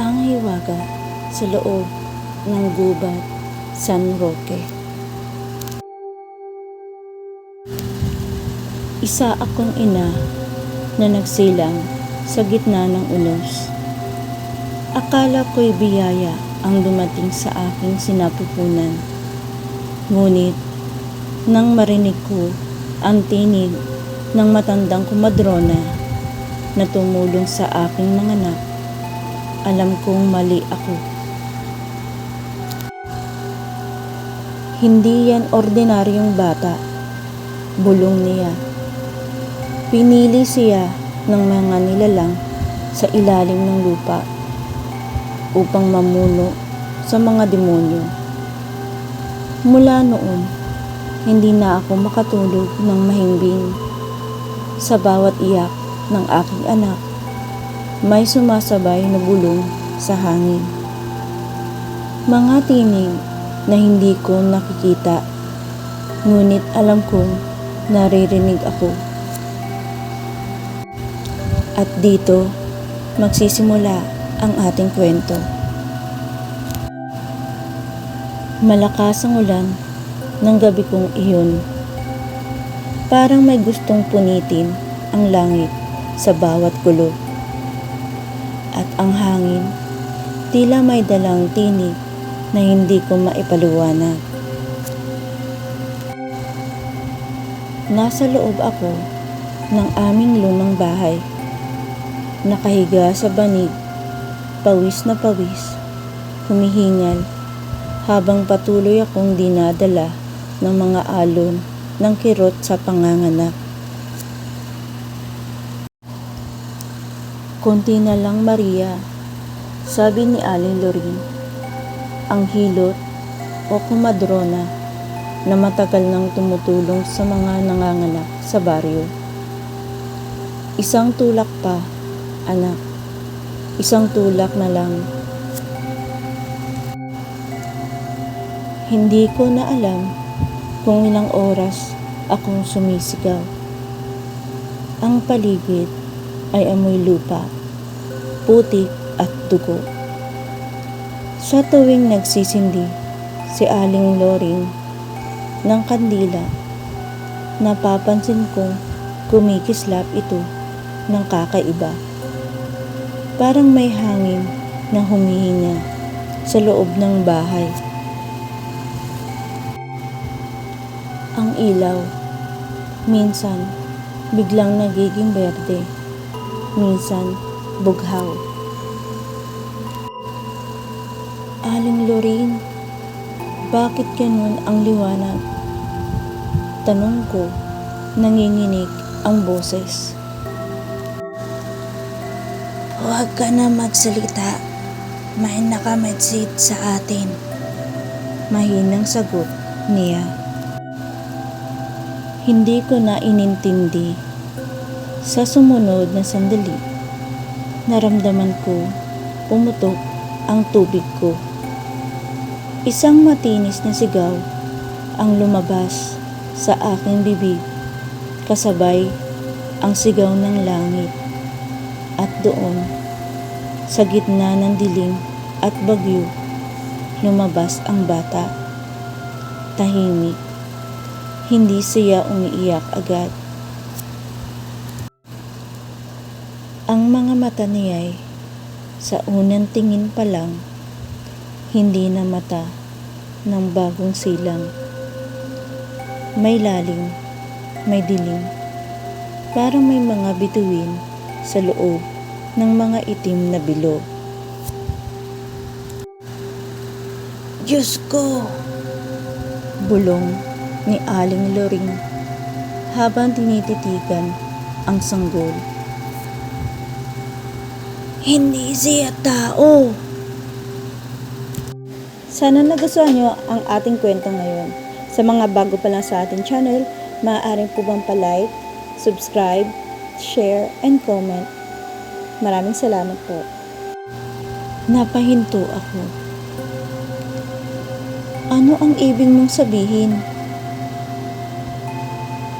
Ang hiwaga sa loob ng gubat San Roque. Isa akong ina na nagsilang sa gitna ng unos. Akala ko'y biyaya ang dumating sa aking sinapupunan. Ngunit, nang marinig ko ang tinig ng matandang kumadrona na tumulong sa aking mga anak, alam kong mali ako. Hindi yan ordinaryong bata. Bulong niya. Pinili siya ng mga nilalang sa ilalim ng lupa upang mamuno sa mga demonyo. Mula noon, hindi na ako makatulog ng mahimbing. Sa bawat iyak ng aking anak, may sumasabay na bulong sa hangin. Mga tinig na hindi ko nakikita, ngunit alam kong naririnig ako. At dito, magsisimula ang ating kwento. Malakas ang ulan ng gabi kong iyon. Parang may gustong punitin ang langit sa bawat gulo. At ang hangin, tila may dalang tinig na hindi ko maipaluwanag. Nasa loob ako ng aming lumang bahay. Nakahiga sa banig, pawis na pawis, humihingal habang patuloy akong dinadala ng mga alon ng kirot sa panganganak. Konti na lang Maria, sabi ni Aling Lorin. Ang hilot o kumadrona na matagal nang tumutulong sa mga nanganganak sa baryo. Isang tulak pa, anak. Isang tulak na lang. Hindi ko na alam kung ilang oras akong sumisigaw. Ang paligid ay amoy lupa, putik at dugo. Sa tuwing nagsisindi si Aling Loring ng kandila, napapansin kong kumikislap ito ng kakaiba. Parang may hangin na humihinga sa loob ng bahay. Ilaw, minsan biglang nagiging berde, minsan bughaw. Aling Lorin, bakit ganun ang liwanag? Tanong ko, nanginginig ang boses. Huwag ka na magsalita. May nakamadsid sa atin. Mahinang sagot niya. Hindi ko na inintindi. Sa sumunod na sandali, naramdaman ko pumutok ang tubig ko. Isang matinis na sigaw ang lumabas sa aking bibig kasabay ang sigaw ng langit. At doon, sa gitna ng dilim at bagyo, lumabas ang bata. Tahimik. Hindi siya umiiyak agad. Ang mga mata niya'y sa unang tingin pa lang, hindi na mata ng bagong silang. May lalim, may dilim, parang may mga bituin sa loob ng mga itim na bilog. Diyos ko! bulong ni Aling Loring habang tinititigan ang sanggol. Hindi siya tao! Sana nagustuhan nyo ang ating kwento ngayon. Sa mga bago pa lang sa ating channel, maaaring po bang palike, subscribe, share, and comment. Maraming salamat po. Napahinto ako. Ano ang ibig mong sabihin?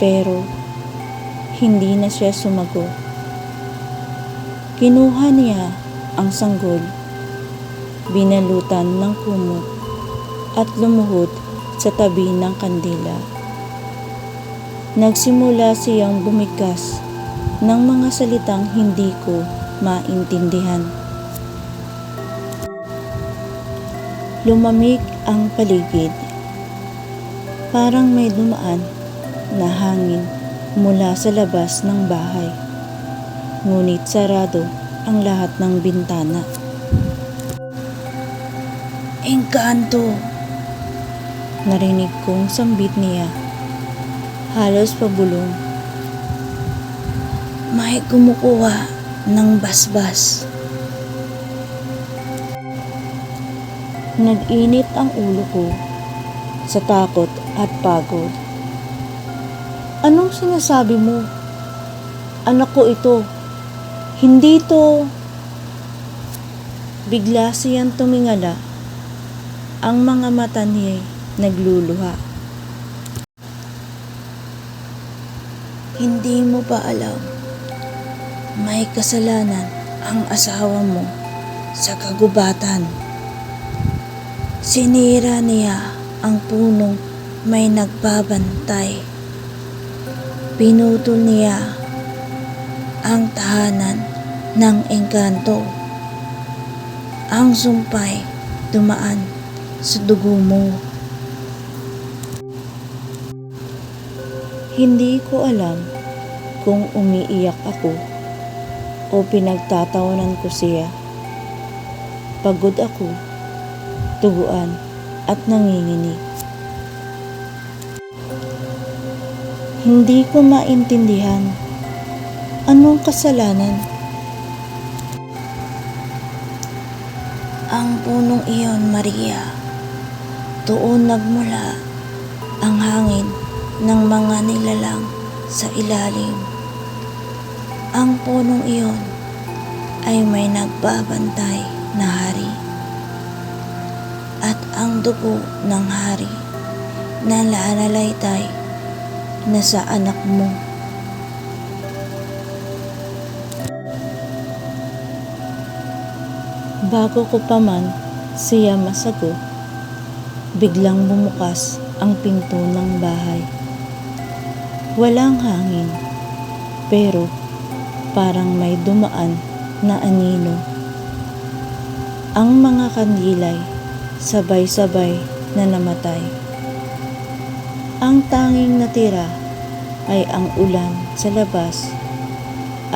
Pero, hindi na siya sumagot. Kinuha niya ang sanggol, binalutan ng kumot at lumuhod sa tabi ng kandila. Nagsimula siyang bumigkas ng mga salitang hindi ko maintindihan. Lumamig ang paligid. Parang may dumaan na hangin mula sa labas ng bahay. Ngunit sarado ang lahat ng bintana. Engkanto! Narinig kong sambit niya. Halos pabulong. May kumukuha ng basbas. Nag-init ang ulo ko sa takot at pagod. Anong sinasabi mo? Anak ko ito. Hindi to. Bigla siyang tumingala. Ang mga mata niya nagluluha. Hindi mo ba alam? May kasalanan ang asawa mo sa kagubatan. Sinira niya ang punong may nagbabantay. Pinutol niya ang tahanan ng engkanto. Ang sumpay dumaan sa dugo mo. Hindi ko alam kung umiiyak ako o pinagtatawanan ko siya. Pagod ako, tuguan at nanginginig. Hindi ko maintindihan anong kasalanan. Ang punong iyon, Maria, doon nagmula ang hangin ng mga nilalang sa ilalim. Ang punong iyon ay may nagbabantay na hari. At ang dugo ng hari na lalaytay na sa anak mo. Bago ko pa man siya masagot, biglang bumukas ang pinto ng bahay. Walang hangin, pero parang may dumaan na anino. Ang mga kandilay sabay-sabay na namatay. Ang tanging natira ay ang ulan sa labas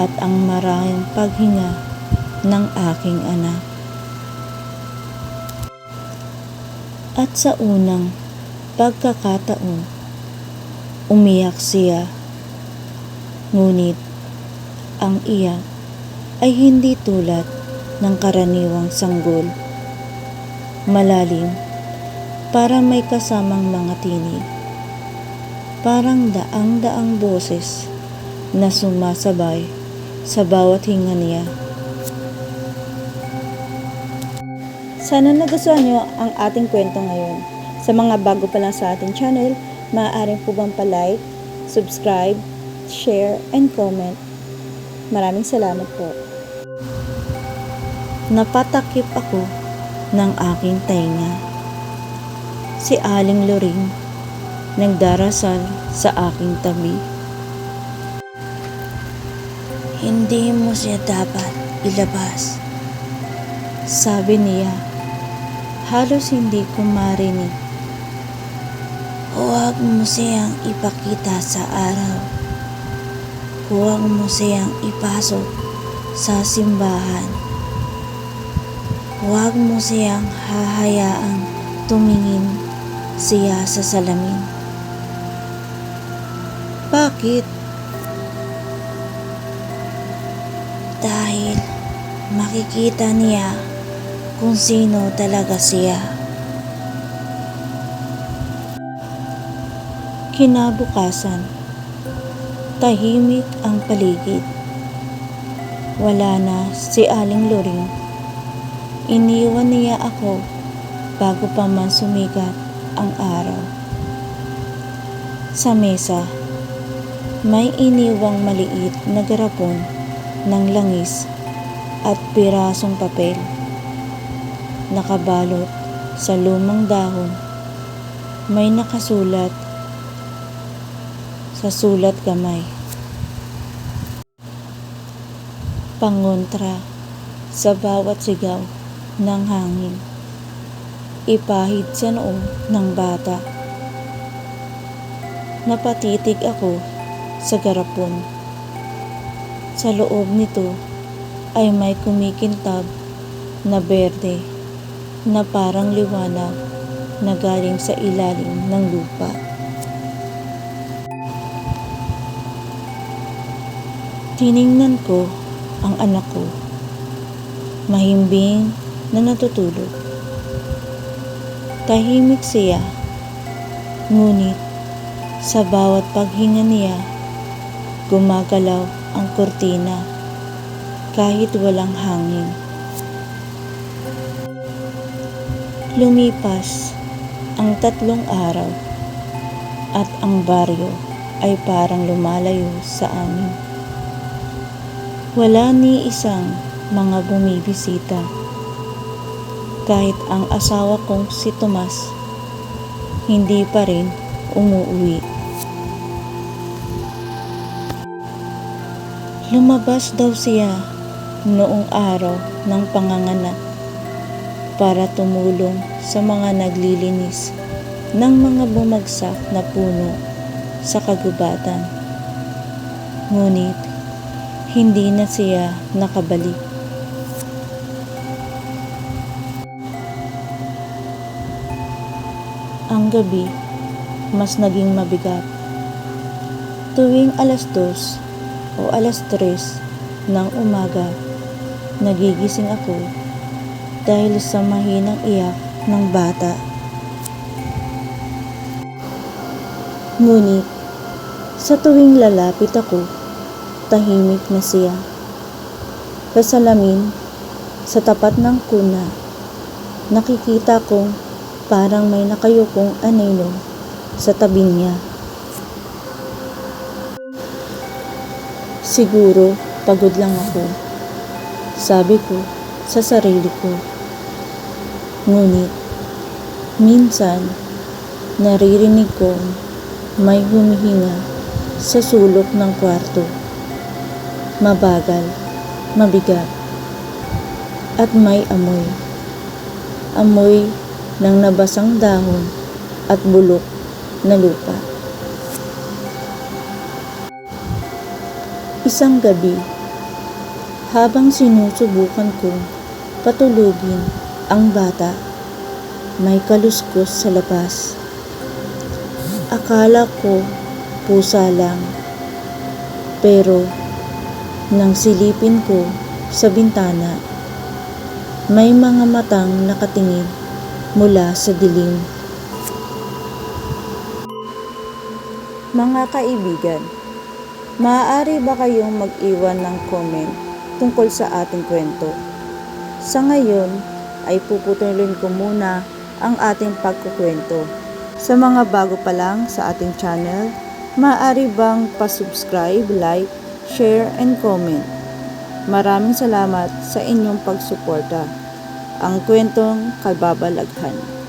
at ang maraming paghinga ng aking anak. At sa unang pagkakataon, umiyak siya. Ngunit ang iyak ay hindi tulad ng karaniwang sanggol. Malalim, para may kasamang mga tinig. Parang daang-daang boses na sumasabay sa bawat hinga niya. Sana nagustuhan nyo ang ating kwento ngayon. Sa mga bago pa lang sa ating channel, maaaring po bang palike, subscribe, share, and comment. Maraming salamat po. Napatakip ako ng aking tainga. Si Aling Loring nagdarasal sa aking tabi. Hindi mo siya dapat ilabas. Sabi niya, halos hindi ko marinig. Huwag mo siyang ipakita sa araw. Huwag mo siyang ipasok sa simbahan. Huwag mo siyang hahayaang tumingin siya sa salamin. Bakit? Dahil makikita niya kung sino talaga siya. Kinabukasan, tahimik ang paligid. Wala na si Aling Loring. Iniwan niya ako bago pa man sumigat ang araw. Sa mesa, May iniwang maliit na garapon ng langis at pirasong papel. Nakabalot sa lumang dahon. May nakasulat sa sulat kamay. Pangontra sa bawat sigaw ng hangin. Ipahid sa noo ng bata. Napatitig ako sa garapon. Sa loob nito ay may kumikintab na berde na parang liwanag na galing sa ilalim ng lupa. Tiningnan ko ang anak ko. Mahimbing na natutulog. Tahimik siya. Ngunit sa bawat paghinga niya, gumagalaw ang kurtina kahit walang hangin. Lumipas ang tatlong araw at ang baryo ay parang lumalayo sa amin. Wala ni isang mga bumibisita. Kahit ang asawa kong si Tomas, hindi pa rin umuwi. Lumabas daw siya noong araw ng panganganak para tumulong sa mga naglilinis ng mga bumagsak na puno sa kagubatan. Ngunit, hindi na siya nakabalik. Ang gabi, mas naging mabigat. Tuwing alas dos o alas tres ng umaga, nagigising ako dahil sa mahinang iyak ng bata. Ngunit, sa tuwing lalapit ako, tahimik na siya. Sa salamin, sa tapat ng kuna, nakikita kong parang may nakayukong anino sa tabi niya. Siguro pagod lang ako. Sabi ko sa sarili ko. Ngunit, minsan, naririnig kong may humihinga sa sulok ng kwarto. Mabagal, mabigat, at may amoy. Amoy ng nabasang dahon at bulok na lupa. Isang gabi, habang sinusubukan kong patulugin ang bata, may kaluskos sa labas. Akala ko pusa lang, pero nang silipin ko sa bintana, may mga matang nakatingin mula sa dilim. Mga kaibigan, maaari ba kayong mag-iwan ng comment tungkol sa ating kwento? Sa ngayon ay puputulin ko muna ang ating pagkukwento. Sa mga bago pa lang sa ating channel, maaari bang pasubscribe, like, share, and comment. Maraming salamat sa inyong pagsuporta. Ang kwentong kababalaghan.